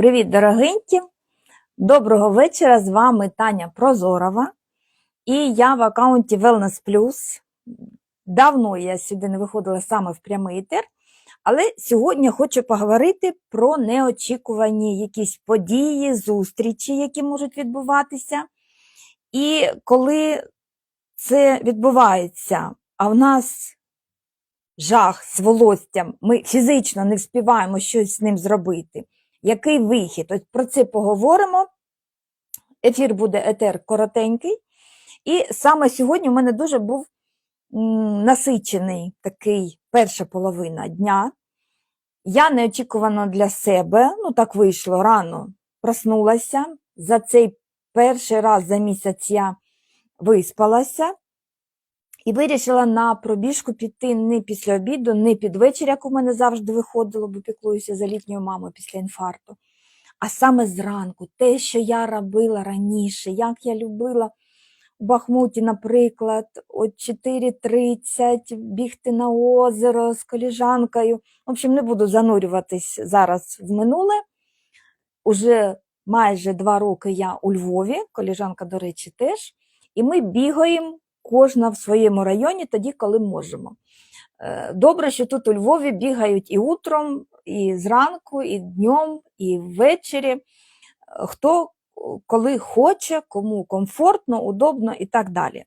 Привіт, дорогенькі! Доброго вечора! З вами Таня Прозорова. І я в аккаунті Wellness Plus. Давно я сюди не виходила саме в прямий етер, але сьогодні хочу поговорити про неочікувані якісь події, зустрічі, які можуть відбуватися. І коли це відбувається, а в нас жах з волоссям, ми фізично не вспіваємо щось з ним зробити. Який вихід? Ось про це поговоримо. Ефір буде етер коротенький. І саме сьогодні у мене дуже був насичений такий перша половина дня. Я неочікувано для себе, ну так вийшло рано, проснулася. За цей перший раз за місяць я виспалася і вирішила на пробіжку піти не після обіду, не під вечір, як у мене завжди виходило, бо піклуюся за літньою мамою після інфаркту. А саме зранку, те, що я робила раніше, як я любила у Бахмуті, наприклад, о 4.30 бігти на озеро з коліжанкою. В общем, не буду занурюватись зараз в минуле. Уже майже два роки я у Львові, коліжанка, до речі, теж. І ми бігаємо кожна в своєму районі тоді, коли можемо. Е, Добре, що тут у Львові бігають і утром, і зранку, і днем, і ввечері. Е, Хто коли хоче, кому комфортно, удобно і так далі.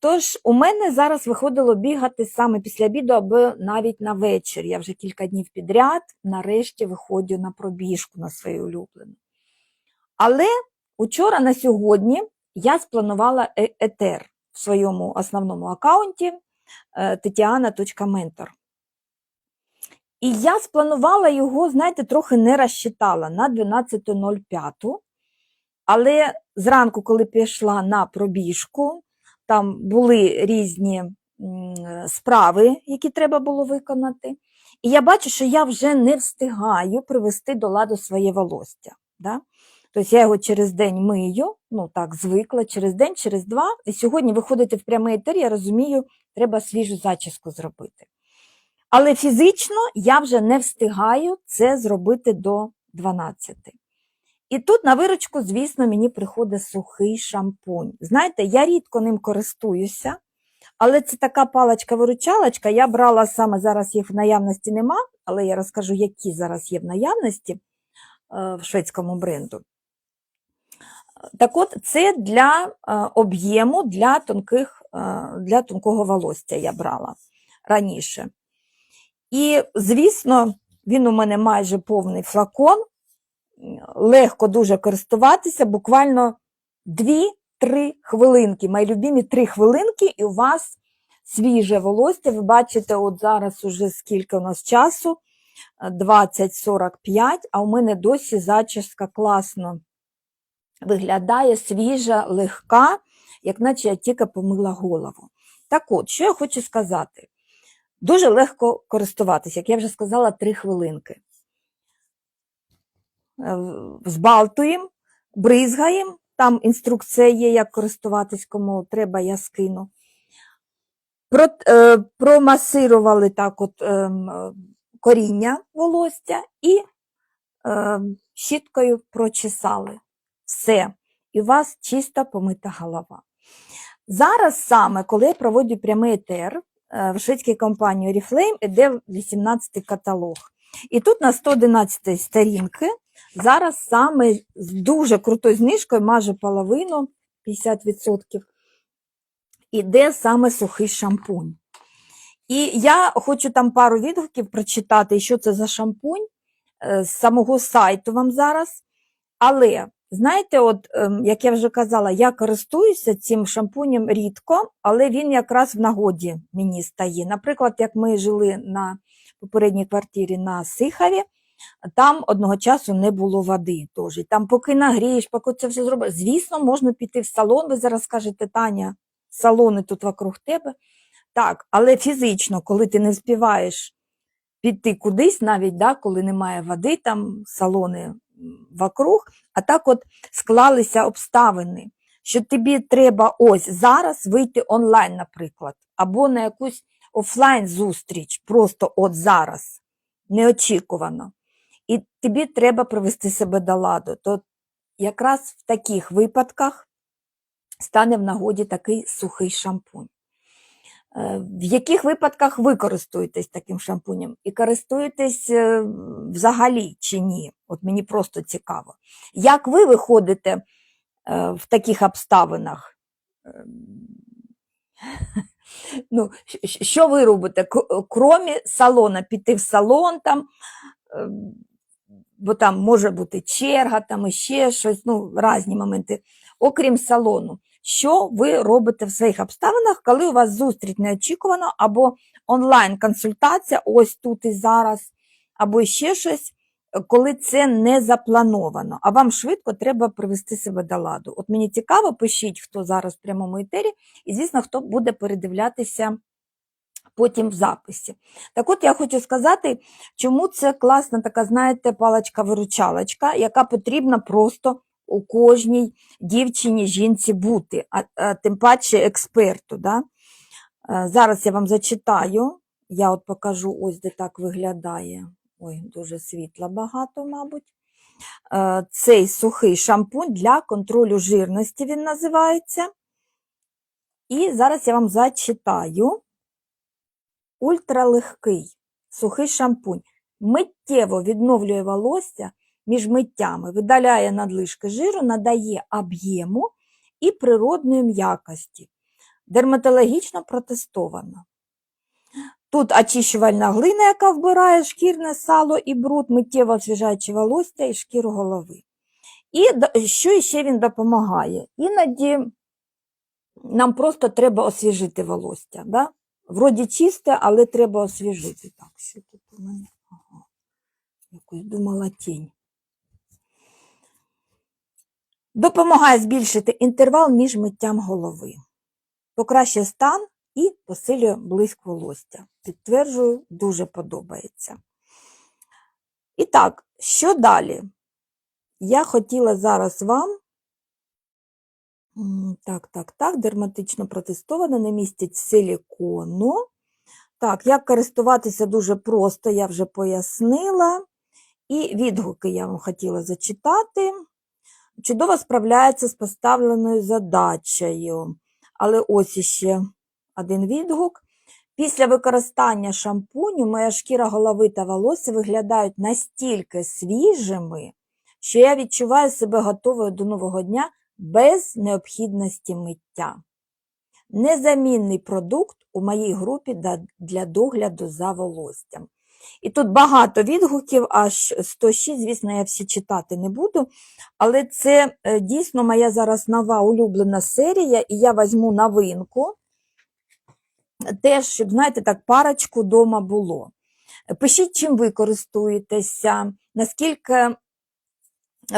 Тож, у мене зараз виходило бігати саме після обіду або навіть на вечір. Я вже кілька днів підряд, нарешті виходжу на пробіжку на свою улюблену. Але учора на сьогодні я спланувала е- етер своєму основному аккаунті е, tetiana.mentor. І я спланувала його, знаєте, трохи не розчитала на 12.05. Але зранку, коли пішла на пробіжку, там були різні справи, які треба було виконати. І я бачу, що я вже не встигаю привести до ладу своє волосся. Да? Тобто я його через день мию, ну так, звикла, через день, через два. І сьогодні виходити в прямий етер, я розумію, треба свіжу зачіску зробити. Але фізично я вже не встигаю це зробити до 12. І тут на виручку, звісно, мені приходить сухий шампунь. Знаєте, я рідко ним користуюся, але це така паличка-виручалочка. Я брала саме зараз їх в наявності нема, але я розкажу, які зараз є в наявності е, в шведському бренду. Так от, це для е, об'єму для, тонких, е, для тонкого волосся я брала раніше. І, звісно, він у мене майже повний флакон, легко дуже користуватися, буквально 2-3 хвилинки. Мої любимі 3 хвилинки, і у вас свіже волосся. Ви бачите, от зараз уже скільки у нас часу, 20-45, а у мене досі зачіска класно виглядає свіжа, легка, як наче я тільки помила голову. Так от, що я хочу сказати? Дуже легко користуватися, як я вже сказала, 3 хвилинки. Е, Збалтуємо, бризгаємо, там інструкція є, як користуватись, кому треба, я скину. Е, промасирували так от е, коріння волосся і е, щіткою прочесали. Все. І у вас чиста помита голова. Зараз саме, коли я проводжу прямий етер, в шведській компанії Oriflame іде 18 каталог. І тут на 111 сторінки зараз саме з дуже крутою знижкою, майже половину, 50%, іде саме сухий шампунь. І я хочу там пару відгуків прочитати, що це за шампунь з самого сайту вам зараз. Але Знаєте, от, ем, як я вже казала, я користуюся цим шампунем рідко, але він якраз в нагоді мені стає. Наприклад, як ми жили на попередній квартирі на Сихарі, там одного часу не було води. Теж. Там поки нагрієш, поки це все зробиш. Звісно, можна піти в салон. Ви зараз скажете, Таня, салони тут вокруг тебе. Так, але фізично, коли ти не вспіваєш піти кудись, навіть да, коли немає води, там салони вокруг, а так от склалися обставини, що тобі треба ось зараз вийти онлайн, наприклад, або на якусь офлайн зустріч, просто от зараз, неочікувано. і тобі треба привести себе до ладу. То якраз в таких випадках стане в нагоді такий сухий шампунь. Е, В яких випадках ви користуєтесь таким шампунем? І користуєтесь е, взагалі чи ні? От мені просто цікаво. Як ви виходите е, в таких обставинах? Ем, Ну, що ви робите? Кромі салона, піти в салон там, ем, бо там може бути черга, там іще щось, ну, різні моменти. Окрім салону, що ви робите в своїх обставинах, коли у вас зустріч неочікувано, або онлайн-консультація, ось тут і зараз, або ще щось, коли це не заплановано, а вам швидко треба привести себе до ладу. От мені цікаво, пишіть, хто зараз в прямому етері, і, звісно, хто буде передивлятися потім в записі. Так от я хочу сказати, чому це класна така, знаєте, паличка-виручалочка, яка потрібна просто у кожній дівчині, жінці бути, а, а тим паче експерту. Да? Е, Зараз я вам зачитаю, я от покажу, ось де так виглядає. Ой, дуже світла багато, мабуть. Е, Цей сухий шампунь для контролю жирності він називається. І зараз я вам зачитаю ультралегкий сухий шампунь. Миттєво відновлює волосся між миттями, видаляє надлишки жиру, надає об'єму і природної м'якості. Дерматологічно протестовано. Тут очищувальна глина, яка вбирає шкірне сало і бруд, миттєво освіжаючи волосся і шкіру голови. І що ще він допомагає? Іноді нам просто треба освіжити волосся. Да? Вроді чисте, але треба освіжити. Так, що тут у мене? Ага. Якось думала тінь. Допомагає збільшити інтервал між миттям голови. Покращує стан і посилює блиск волосся. Підтверджую, дуже подобається. І так, що далі? Я хотіла зараз вам. Так, так, так, дерматично протестоване, не містить силікону. Так, як користуватися дуже просто, я вже пояснила. І відгуки я вам хотіла зачитати. Чудово справляється з поставленою задачею. Але ось іще один відгук. Після використання шампуню моя шкіра голови та волосся виглядають настільки свіжими, що я відчуваю себе готовою до нового дня без необхідності миття. Незамінний продукт у моїй групі для догляду за волоссям. І тут багато відгуків, аж 106, звісно, я всі читати не буду. Але це е, дійсно моя зараз нова улюблена серія, і я візьму новинку. Теж, щоб, знаєте, так, парочку дома було. Пишіть, чим ви користуєтеся, наскільки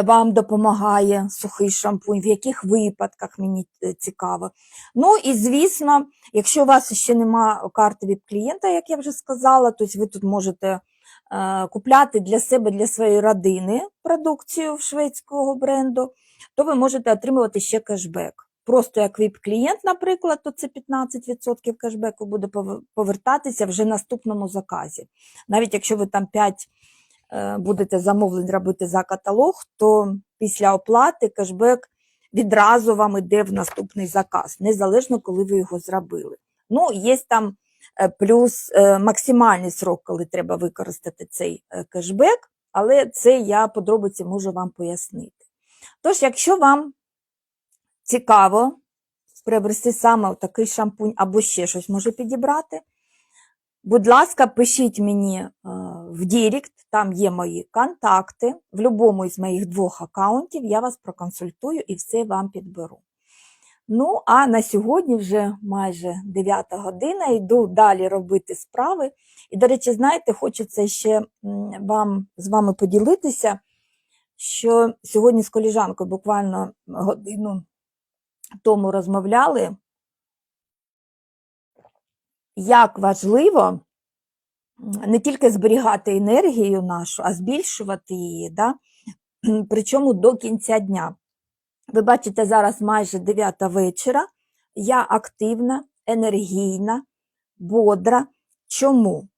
вам допомагає сухий шампунь, в яких випадках мені е, цікаво. Ну і звісно, якщо у вас ще нема карти від клієнта, як я вже сказала, то ви тут можете е, купляти для себе, для своєї родини продукцію шведського бренду, то ви можете отримувати ще кешбек. Просто як ВІП-клієнт, наприклад, то це 15% кешбеку буде повертатися вже наступному заказі. Навіть якщо ви там 5 е, будете замовлень робити за каталог, то після оплати кешбек відразу вам іде в наступний заказ, незалежно, коли ви його зробили. Ну, є там е, плюс е, максимальний срок, коли треба використати цей е, кешбек, але це я подробиці можу вам пояснити. Тож, якщо вам цікаво приобрести саме такий шампунь або ще щось може підібрати, Будь ласка, пишіть мені е, в Дірект, там є мої контакти. В будь-якому із моїх двох аккаунтів я вас проконсультую і все вам підберу. Ну, а на сьогодні вже майже 9 година, йду далі робити справи. І, до речі, знаєте, хочеться ще вам, з вами поділитися, що сьогодні з коліжанкою буквально годину тому розмовляли як важливо не тільки зберігати енергію нашу, а збільшувати її, да? причому до кінця дня. Ви бачите, зараз майже 9 вечора. Я активна, енергійна, бодра. Чому?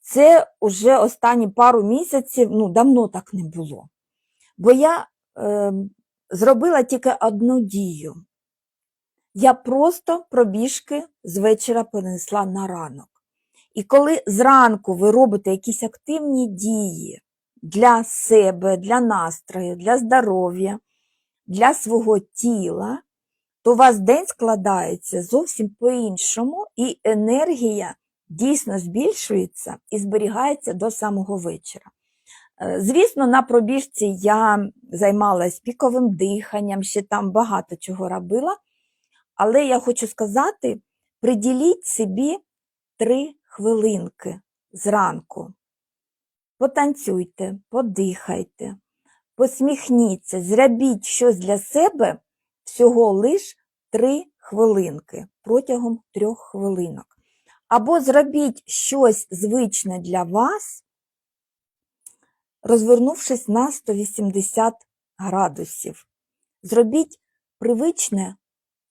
Це уже останні пару місяців, ну, давно так не було. Бо я е, зробила тільки одну дію. Я просто пробіжки з вечора перенесла на ранок. І коли зранку ви робите якісь активні дії для себе, для настрою, для здоров'я, для свого тіла, то у вас день складається зовсім по-іншому, і енергія дійсно збільшується і зберігається до самого вечора. Е, Звісно, на пробіжці я займалась піковим диханням, ще там багато чого робила. Але я хочу сказати: приділіть собі три хвилинки зранку. Потанцюйте, подихайте, посміхніться, зробіть щось для себе всього лиш три хвилинки протягом трьох хвилинок. Або зробіть щось звичне для вас, розвернувшись на 180 градусів. Зробіть привичне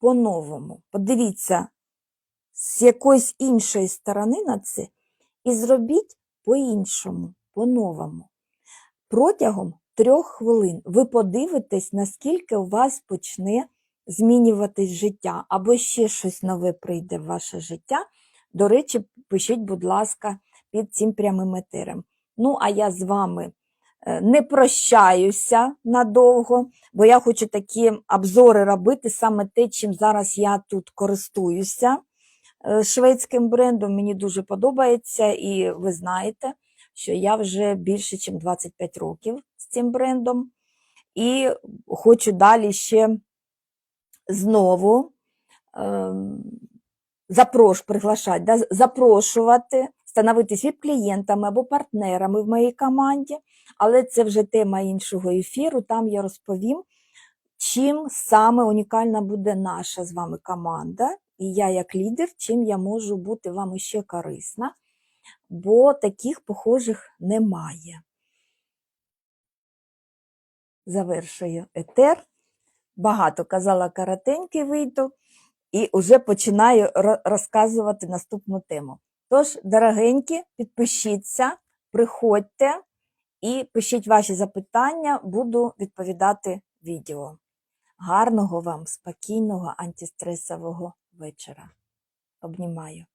по-новому. Подивіться з якоїсь іншої сторони на це і зробіть по-іншому, по-новому. Протягом трьох хвилин ви подивитесь, наскільки у вас почне змінюватись життя, або ще щось нове прийде в ваше життя. До речі, пишіть, будь ласка, під цим прямим етерем. Ну, а я з вами не прощаюся надовго, бо я хочу такі обзори робити, саме те, чим зараз я тут користуюся е, шведським брендом. Мені дуже подобається, і ви знаєте, що я вже більше, ніж 25 років з цим брендом. І хочу далі ще знову ем, запрош, приглашати, да, запрошувати, становитись віп-клієнтами або партнерами в моїй команді. Але це вже тема іншого ефіру. Там я розповім, чим саме унікальна буде наша з вами команда, і я як лідер, чим я можу бути вам ще корисна, бо таких похожих немає. Завершую етер. Багато казала коротенький вийду і вже починаю розказувати наступну тему. Тож, дорогенькі, підпишіться, приходьте і пишіть ваші запитання, буду відповідати відео. Гарного вам, спокійного, антистресового вечора. Обнімаю.